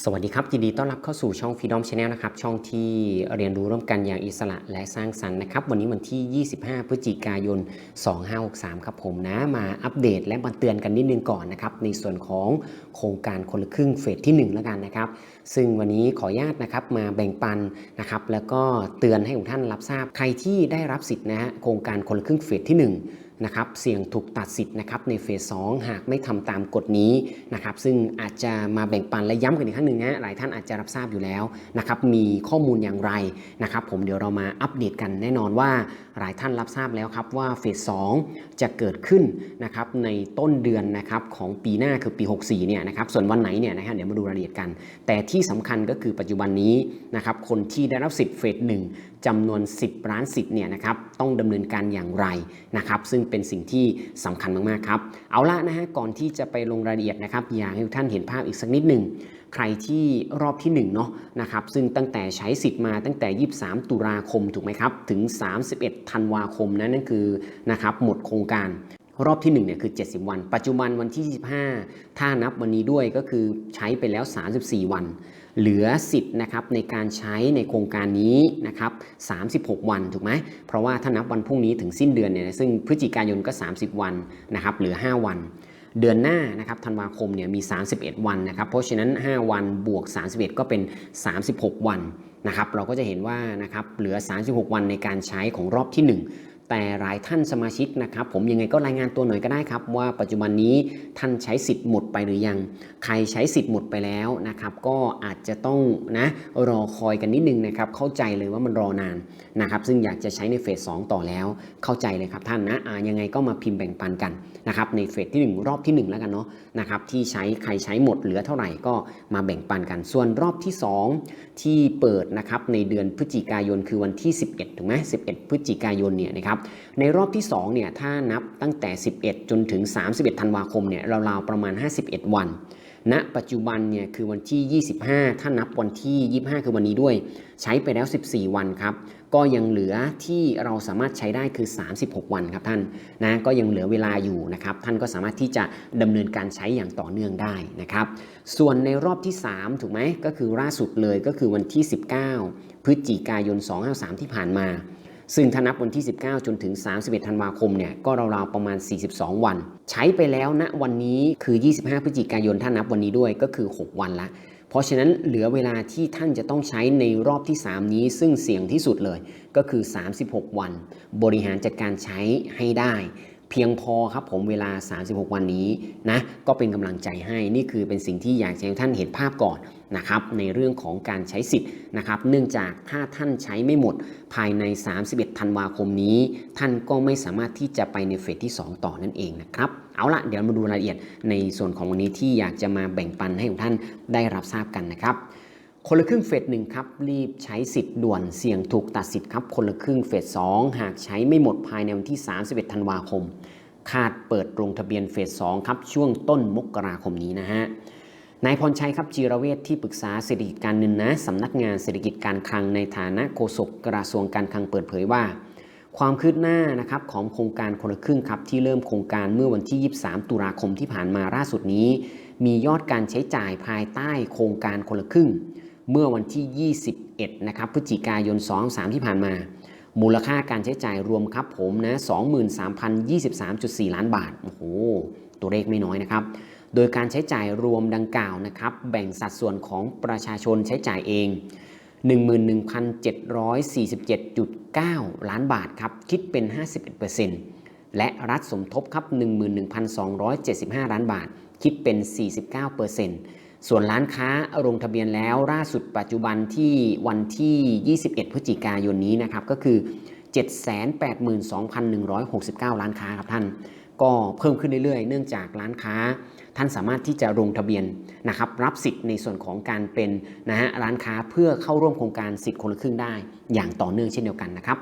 สวัสดีครับ ยินดีต้อนรับเข้าสู่ช่อง Freedom Channel นะครับ ช่องที่เรียนรู้ร่วมกันอย่างอิสระและสร้างสรรค์นะครับ วันนี้วันที่ 25 พฤศจิกายน 2563 ครับผมนะ มาอัปเดตและมาเตือนกันนิดนึงก่อนนะครับ ในส่วนของโครงการคนละครึ่งเฟสที่ 1 แล้วกันนะครับ ซึ่งวันนี้ขออนุญาตนะครับมาแบ่งปันนะครับ แล้วก็เตือนให้ทุกท่านรับทราบใครที่ได้รับสิทธิ์นะฮะโครงการคนละครึ่งเฟสที่ 1 นะครับเสี่ยงถูกตัดสิทธิ์นะครับในเฟส2หากไม่ทำตามกฎนี้นะครับซึ่งอาจจะมาแบ่งปันและย้ำกันอีกครั้งหนึ่งนะหลายท่านอาจจะรับทราบอยู่แล้วนะครับมีข้อมูลอย่างไรนะครับผมเดี๋ยวเรามาอัปเดตกันแน่นอนว่าหลายท่านรับทราบแล้วครับว่าเฟส2จะเกิดขึ้นนะครับในต้นเดือนนะครับของปีหน้าคือปี 64เนี่ยนะครับส่วนวันไหนเนี่ยนะครับเดี๋ยวมาดูรายละเอียดกัน แต่ที่สำคัญก็คือปัจจุบันนี้นะครับคนที่ได้รับสิทธิ์เฟสหนึ่งจำนวน 10 ล้านสิทธิ์เนี่ยนะครับต้องดำเนินการอย่างไรนะครับซึ่งเป็นสิ่งที่สำคัญมากๆครับเอาละนะฮะก่อนที่จะไปลงรายละเอียดนะครับอยากให้ทุกท่านเห็นภาพอีกสักนิดหนึ่ง ใครที่รอบที่1เนาะนะครับซึ่งตั้งแต่ใช้สิทธิ์มาตั้งแต่ 23 ตุลาคมถูกไหมครับถึง 31 ธันวาคมนะนั่นคือนะครับหมดโครงการรอบที่1เนี่ยคือ 70 วัน ปัจจุบันวันที่ 25 ถ้านับวันนี้ด้วยก็คือใช้ไปแล้ว 34 วัน เหลือสิทธิ์นะครับในการใช้ในโครงการนี้นะครับ36 วันถูกไหมเพราะว่าถ้านับวันพรุ่งนี้ถึงสิ้นเดือนเนี่ยซึ่งพฤศจิกายนก็ 30 วันนะครับเหลือ 5 วัน เดือนหน้านะครับธันวาคมเนี่ยมี 31 วันนะครับ เพราะฉะนั้น 5 วันบวก 31 ก็เป็น 36 วันนะครับ เราก็จะเห็นว่านะครับเหลือ 36 วันในการใช้ของรอบที่ 1 แต่หลายท่านสมาชิกนะครับ ผมยังไงก็รายงานตัวหน่อยก็ได้ครับ ว่าปัจจุบันนี้ท่านใช้สิทธิ์หมดไปหรือยัง ใครใช้สิทธิ์หมดไปแล้วนะครับ ก็อาจจะต้องนะรอคอยกันนิดนึงนะครับ เข้าใจเลยว่ามันรอนานนะครับ ซึ่งอยากจะใช้ในเฟส2ต่อแล้ว เข้าใจเลยครับท่านนะอ่ายังไงก็มาพิมพ์แบ่งปันกันนะครับ ในเฟสที่ 1 รอบที่ 1 แล้วกันเนาะนะครับ ที่ใช้ใครใช้หมดเหลือเท่าไหร่ก็มาแบ่งปันกัน ส่วนรอบที่ 2 ที่เปิดนะครับในเดือนพฤศจิกายนคือวันที่ 11 ถูกไหม11 พฤศจิกายนเนี่ยนะครับในรอบที่2เนี่ยถ้านับตั้งแต่ 11 จนถึง 31 ธันวาคมเนี่ยราวๆประมาณ 51 วันณปัจจุบันเนี่ยคือวันที่ 25 ถ้านับวันที่ 25 คือวันนี้ด้วย ใช้ไปแล้ว 14 วันครับ ก็ยังเหลือที่เราสามารถใช้ได้คือ 36 วันครับท่านนะก็ยังเหลือเวลาอยู่นะครับ ท่านก็สามารถที่จะดำเนินการใช้อย่างต่อเนื่องได้นะครับ ส่วนในรอบที่ 3 ถูกไหมก็คือล่าสุดเลยก็คือวันที่ 19 พฤศจิกายน 253 ที่ผ่านมา ซึ่งถ้านับวันที่ 19 จนถึง 31 ธันวาคมเนี่ยก็ราวๆประมาณ 42 วัน ใช้ไปแล้วณวันนี้คือ 25 พฤศจิกายนถ้านับวันนี้ด้วยก็คือ 6 วันละ เพราะฉะนั้นเหลือเวลาที่ท่านจะต้องใช้ในรอบที่ 3 นี้ซึ่งเสี่ยงที่สุดเลย ก็คือ 36 วัน บริหารจัดการใช้ให้ได้ เพียงพอครับผมเวลา 36 วันนี้นะก็เป็นกำลังใจให้นี่คือเป็นสิ่งที่อยากให้ท่านเห็นภาพก่อนนะครับในเรื่องของการใช้สิทธิ์นะครับเนื่องจากถ้าท่านใช้ไม่หมด ภายใน 31 ธันวาคมนี้ ท่านก็ไม่สามารถที่จะไปในเฟสที่ 2 ต่อนั่นเองนะครับเอาละเดี๋ยวมาดูรายละเอียดในส่วนของวันนี้ที่อยากจะมาแบ่งปันให้ทุกท่านได้รับทราบกันนะครับ คนละครึ่งเฟสหนึ่งครับ รีบใช้สิทธิ์ด่วนเสี่ยงถูกตัดสิทธิ์ครับ คนละครึ่งเฟส2หากใช้ไม่หมดภายในวันที่ 31 ธันวาคม คาดเปิดลงทะเบียนเฟส2ครับ ช่วงต้นมกราคมนี้นะฮะนายพรชัยครับจีรเวทที่ปรึกษาเศรษฐกิจการเงินนะสำนักงานเศรษฐกิจการคลังในฐานะโฆษกกระทรวงการคลังเปิดเผยว่า ความคืบหน้านะครับของโครงการคนละครึ่งครับที่เริ่มโครงการเมื่อวันที่ 23 ตุลาคมที่ผ่านมาล่าสุดนี้ มียอดการใช้จ่ายภายใต้โครงการคนละครึ่ง เมื่อวันที่ 21 นะครับ พฤศจิกายน 23 ที่ผ่านมา มูลค่าการใช้จ่ายรวมครับผมนะ 23,023.4 ล้านบาท โอ้โห ตัวเลขไม่น้อยนะครับ โดยการใช้จ่ายรวมดังกล่าวนะครับ แบ่งสัดส่วนของประชาชนใช้จ่ายเอง 11,747.9 ล้านบาทครับ คิดเป็น 51%และรัฐสมทบครับ 11,275 ล้านบาท คิดเป็น 49% ส่วนร้านค้าลงทะเบียนแล้วล่าสุดปัจจุบันที่วันที่ 21 พฤศจิกายนนี้นะครับก็คือ 782,169 ล้านค้าครับท่าน ก็เพิ่มขึ้นเรื่อยๆ เนื่องจากร้านค้า ท่านสามารถที่จะลงทะเบียนนะครับรับสิทธิ์ในส่วนของการเป็นนะฮะร้านค้าเพื่อเข้าร่วมโครงการสิทธิ์คนละครึ่งได้ อย่างต่อเนื่องเช่นเดียวกันนะครับ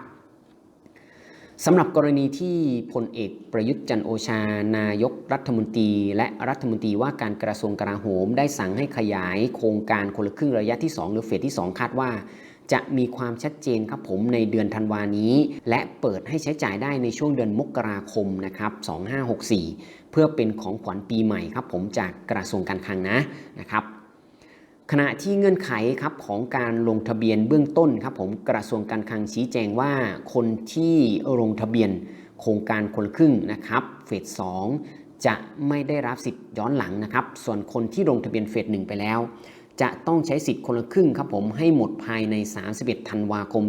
สำหรับกรณีที่พลเอกประยุทธ์จันโอชา นายกรัฐมนตรี และรัฐมนตรีว่าการกระทรวงกลาโหม ได้สั่งให้ขยายโครงการคนละครึ่งระยะที่ 2 หรือเฟสที่ 2 คาดว่า จะมีความชัดเจนครับผมในเดือนธันวานี้ และเปิดให้ใช้จ่ายได้ในช่วงเดือนมกราคมนะครับ2564 เพื่อเป็นของขวัญปีใหม่ครับผมจากกระทรวงการคลังนะนะครับ ขณะที่เงื่อนไขครับของการลงทะเบียนเบื้องต้นครับผมกระทรวงการคลังชี้แจงว่าคนที่ลงทะเบียนโครงการคนละครึ่งนะครับเฟส2จะไม่ได้รับสิทธิ์ย้อนหลังนะครับ ส่วนคนที่ลงทะเบียนเฟส1ไปแล้ว จะต้องใช้สิทธิ์คนละครึ่งครับผมให้หมดภายใน 31 ธันวาคม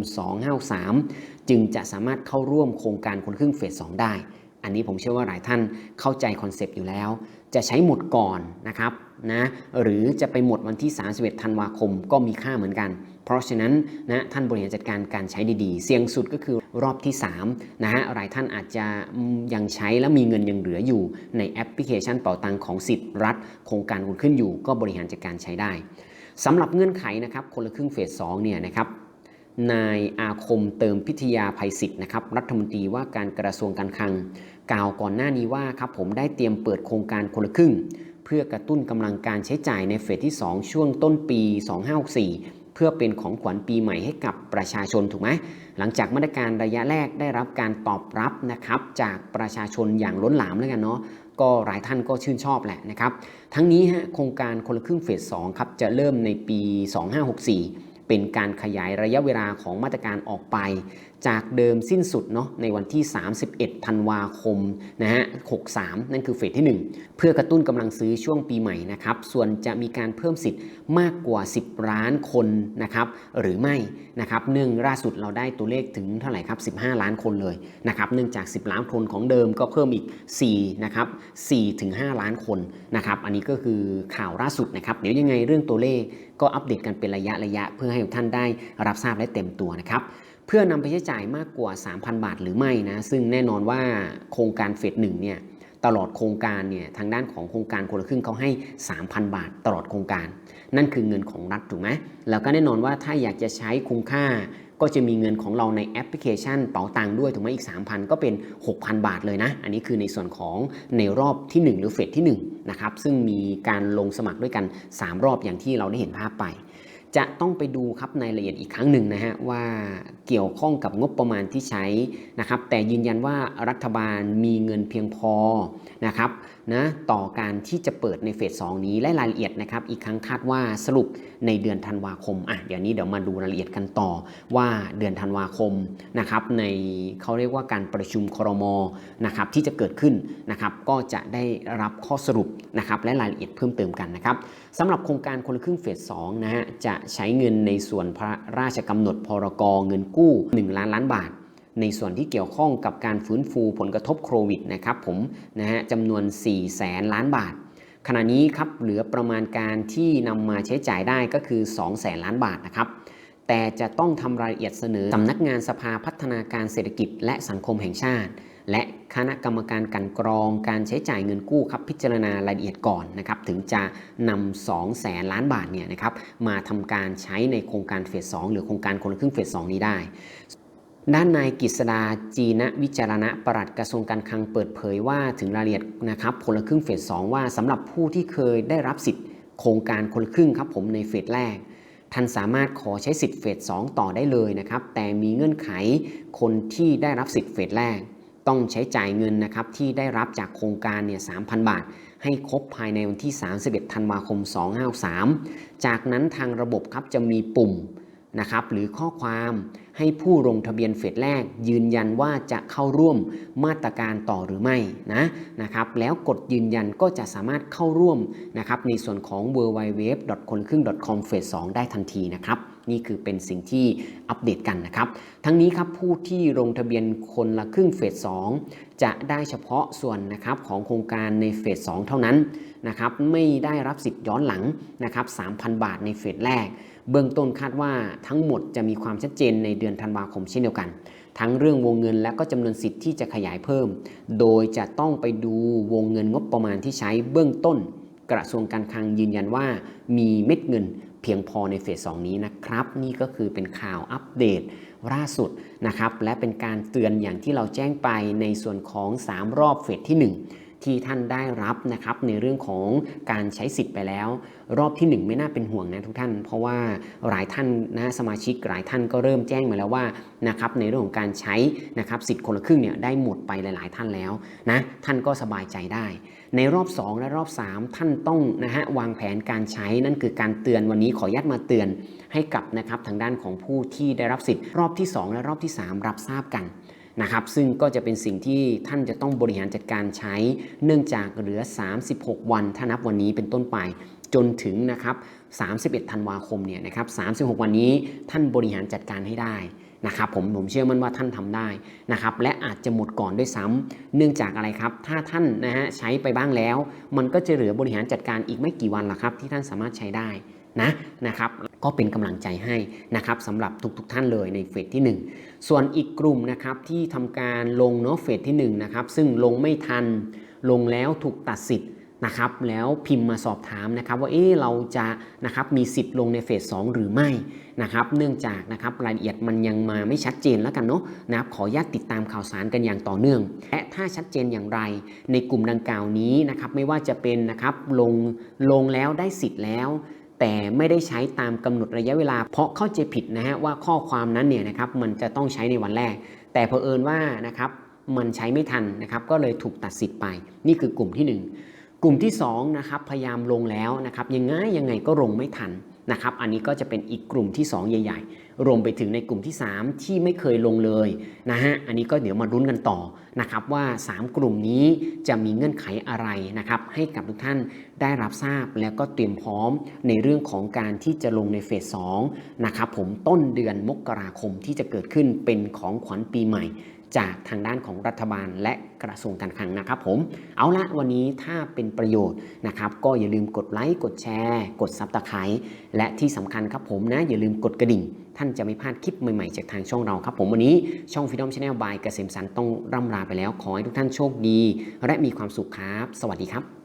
2563 จึงจะสามารถเข้าร่วมโครงการคนละครึ่งเฟส2ได้ อันนี้ผมเชื่อว่าหลายท่านเข้าใจคอนเซปต์อยู่แล้ว จะใช้หมดก่อนนะครับนะหรือจะไปหมดวันที่ 31 ธันวาคมก็มีค่าเหมือนกัน เพราะฉะนั้นนะท่านบริหารจัดการการใช้ดีๆ เสี่ยงสุดก็คือรอบที่3นะฮะหลายท่านอาจจะยังใช้และมีเงินยังเหลืออยู่ในแอปพลิเคชันเป๋าตังของสิทธิ์รัฐ โครงการคุณขึ้นอยู่ก็บริหารจัดการใช้ได้สำหรับเงื่อนไขนะครับคนละครึ่งเฟส2เนี่ยนะครับ นายอาคมเติมพิทยาภัยศิษย์นะครับรัฐมนตรีว่าการกระทรวงการคลัง กล่าวก่อนหน้านี้ว่าครับผมได้เตรียมเปิดโครงการคนละครึ่ง เพื่อกระตุ้นกำลังการใช้จ่ายในเฟสที่ 2 ช่วงต้นปี 2564 เพื่อเป็นของขวัญปีใหม่ให้กับประชาชนถูกไหมหลังจากมาตรการระยะแรกได้รับการตอบรับนะครับจากประชาชนอย่างล้นหลามแล้วกันเนาะก็หลายท่านก็ชื่นชอบแหละนะครับ ทั้งนี้ฮะโครงการคนละครึ่งเฟส2ครับจะเริ่มในปี 2564 เป็นการขยายระยะเวลาของมาตรการออกไป จากเดิมสิ้นสุดเนาะในวันที่ 31 ธันวาคมนะฮะ 63 นั่นคือเฟสที่ 1 เพื่อกระตุ้นกำลังซื้อช่วงปีใหม่นะครับ ส่วนจะมีการเพิ่มสิทธิ์มากกว่า 10 ล้านคนนะครับ หรือไม่นะครับเนื่องล่าสุดเราได้ตัวเลขถึงเท่าไหร่ครับ 15 ล้านคนเลยนะครับ เนื่องจาก 10 ล้านคนของเดิมก็เพิ่มอีก4นะครับ4ถึง5ล้านคนนะครับ อันนี้ก็คือข่าวล่าสุดนะครับ เดี๋ยวยังไงเรื่องตัวเลขก็อัปเดตกันเป็นระยะระยะเพื่อให้ท่านได้รับทราบและเต็มตัวนะครับ พื่อนำไปใช้จ่ายมากกว่า 3,000 บาทหรือไม่นะ ซึ่งแน่นอนว่าโครงการเฟสหนึ่งเนี่ยตลอดโครงการเนี่ยทางด้านของโครงการคนละครึ่งเขาให้ 3,000 บาทตลอดโครงการ นั่นคือเงินของรัฐถูกไหมแล้วก็แน่นอนว่าถ้าอยากจะใช้คุ้มค่า ก็จะมีเงินของเราในแอปพลิเคชันเป๋าตังค์ด้วยถูกไหมอีก 3,000 ก็เป็น 6,000 บาทเลยนะ อันนี้คือในส่วนของในรอบที่ 1 หรือเฟสที่1นะครับซึ่งมีการลงสมัครด้วยกัน 3 รอบอย่างที่เราได้เห็นภาพไป จะต้องไปดูครับในรายละเอียดอีกครั้งหนึ่งนะฮะว่าเกี่ยวข้องกับงบประมาณที่ใช้นะครับ แต่ยืนยันว่ารัฐบาลมีเงินเพียงพอนะครับนะต่อการที่จะเปิดในเฟส 2 นี้และรายละเอียดนะครับ อีกครั้งคาดว่าสรุปในเดือนธันวาคมอะเดี๋ยวนี้เดี๋ยวมาดูรายละเอียดกันต่อว่าเดือนธันวาคมนะครับในเขาเรียกว่าการประชุมครมนะครับที่จะเกิดขึ้นนะครับก็จะได้รับข้อสรุปนะครับและรายละเอียดเพิ่มเติมกันนะครับสำหรับโครงการคนละครึ่งเฟส 2 นะฮะจะใช้เงินในส่วนพระราชกำหนดพรกเงินกู้ 1 ล้านล้านบาท ในส่วนที่เกี่ยวข้องกับการฟื้นฟูผลกระทบโควิดนะครับผมนะฮะจำนวน 4 แสนล้านบาท ขณะนี้ครับเหลือประมาณการที่นำมาใช้จ่ายได้ก็คือ 2 แสนล้านบาทนะครับแต่จะต้องทำรายละเอียดเสนอสำนักงานสภาพัฒนาการเศรษฐกิจและสังคมแห่งชาติ และคณะกรรมการกันกรองการใช้จ่ายเงินกู้ครับพิจารณารายละเอียดก่อนนะครับถึงจะนำ2แสนล้านบาทเนี่ยนะครับมาทำการใช้ในโครงการเฟส2หรือโครงการคนละครึ่งเฟส2นี้ได้ด้านนายกฤษดาจีนะวิจารณะปลัดกระทรวงการคลังเปิดเผยว่าถึงรายละเอียดนะครับคนละครึ่งเฟส2ว่าสำหรับผู้ที่เคยได้รับสิทธิ์โครงการคนละครึ่งครับผมในเฟสแรก ท่านสามารถขอใช้สิทธิ์เฟส2ต่อได้เลยนะครับแต่มีเงื่อนไขคนที่ได้รับสิทธิ์เฟสแรก ต้องใช้จ่ายเงินนะครับที่ได้รับจากโครงการเนี่ย3,000 บาท ให้ครบภายในวันที่ 31 ธันวาคม 2563 จากนั้นทางระบบครับจะมีปุ่มนะครับหรือข้อความให้ผู้ลงทะเบียนเฟสแรก ยืนยันว่าจะเข้าร่วมมาตรการต่อหรือไม่นะนะครับแล้วกดยืนยันก็จะสามารถเข้าร่วมนะครับในส่วนของ w w w c o n k r ư n g c o m เฟส2ได้ทันทีนะครับ นี่คือเป็นสิ่งที่อัปเดตกันนะครับ ทั้งนี้ครับผู้ที่ลงทะเบียนคนละครึ่งเฟส2จะได้เฉพาะส่วนนะครับของโครงการในเฟส2เท่านั้นนะครับไม่ได้รับสิทธิ์ย้อนหลังนะครับ3,000 บาทในเฟสแรก เบื้องต้นคาดว่าทั้งหมดจะมีความชัดเจนในเดือนธันวาคมเช่นเดียวกัน ทั้งเรื่องวงเงินและก็จำนวนสิทธิ์ที่จะขยายเพิ่ม โดยจะต้องไปดูวงเงินงบประมาณที่ใช้เบื้องต้น กระทรวงการคลังยืนยันว่ามีเม็ดเงิน เพียงพอในเฟส2นี้นะครับ นี่ก็คือเป็นข่าวอัปเดตล่าสุดนะครับ และเป็นการเตือนอย่างที่เราแจ้งไปในส่วนของ 3 รอบเฟสที่ 1 ที่ท่านได้รับนะครับในเรื่องของการใช้สิทธิ์ไปแล้ว รอบที่ 1 ไม่น่าเป็นห่วงนะทุกท่าน เพราะว่าหลายท่านนะสมาชิกหลายท่านก็เริ่มแจ้งมาแล้วว่านะครับในเรื่องของการใช้นะครับสิทธิ์คนละครึ่งเนี่ยได้หมดไปหลาย ๆ ท่านแล้วนะท่านก็สบายใจได้ ในรอบ 2 และรอบ 3 ท่านต้องนะฮะวางแผนการใช้นั่นคือการเตือนวันนี้ขออนุญาตมาเตือนให้กับนะครับทางด้านของผู้ที่ได้รับสิทธิ์รอบที่ 2 และรอบที่ 3 รับทราบกัน นะครับซึ่งก็จะเป็นสิ่งที่ท่านจะต้องบริหารจัดการใช้ เนื่องจากเหลือ 36 วันถ้านับวันนี้เป็นต้นไปจนถึงนะครับ 31 ธันวาคมเนี่ยนะครับ 36 วันนี้ท่านบริหารจัดการให้ได้นะครับผมผมเชื่อมั่นว่าท่านทำได้นะครับและอาจจะหมดก่อนด้วยซ้ำเนื่องจากอะไรครับ ถ้าท่านนะฮะใช้ไปบ้างแล้ว มันก็จะเหลือบริหารจัดการอีกไม่กี่วันละครับ ที่ท่านสามารถใช้ได้นะนะครับ ก็เป็นกำลังใจให้นะครับสำหรับทุกๆทท่านเลยในเฟสที่ 1 ส่วนอีกกลุ่มนะครับที่ทำการลงเนาะเฟสที่1นะครับซึ่งลงไม่ทันลงแล้วถูกตัดสิทธิ์นะครับแล้วพิมพ์มาสอบถามนะครับว่าเอ๊เราจะนะครับมีสิทธิ์ลงในเฟส2หรือไม่นะครับเนื่องจากนะครับรายละเอียดมันยังมาไม่ชัดเจนแล้วกันเนาะนะครับขออนุญาตติดตามข่าวสารกันอย่างต่อเนื่อง และถ้าชัดเจนอย่างไรในกลุ่มดังกล่าวนี้นะครับไม่ว่าจะเป็นนะครับลงลงแล้วได้สิทธิ์แล้ว แต่ไม่ได้ใช้ตามกำหนดระยะเวลา เพราะเข้าใจผิดนะฮะว่าข้อความนั้นเนี่ยนะครับมันจะต้องใช้ในวันแรก แต่เผอิญว่านะครับมันใช้ไม่ทันนะครับก็เลยถูกตัดสิทธิ์ไป นี่คือกลุ่มที่ 1 กลุ่มที่2นะครับพยายามลงแล้วนะครับยังไงยังไงก็ลงไม่ทัน นะครับ อันนี้ก็จะเป็นอีกกลุ่มที่ 2 ใหญ่ ๆ รวมไปถึงในกลุ่มที่ 3 ที่ไม่เคยลงเลยนะฮะ อันนี้ก็เดี๋ยวมารุ้นกันต่อนะครับว่า 3 กลุ่มนี้จะมีเงื่อนไขอะไรนะครับให้กับทุกท่านได้รับทราบแล้วก็เตรียมพร้อมในเรื่องของการที่จะลงในเฟส2นะครับผมต้นเดือนมกราคมที่จะเกิดขึ้นเป็นของขวัญปีใหม่ จากทางด้านของรัฐบาลและกระทรวงการคลังนะครับผมเอาละวันนี้ถ้าเป็นประโยชน์นะครับ ก็อย่าลืมกดไลค์กดแชร์ กดซับสไครต์และที่สำคัญครับผมนะ อย่าลืมกดกระดิ่ง ท่านจะไม่พลาดคลิปใหม่ๆจากทางช่องเราครับผมวันนี้ช่องฟิล์มชาแนลบายเกษมสันต์ต้องร่ำลาไปแล้ว ขอให้ทุกท่านโชคดี และมีความสุขครับ สวัสดีครับ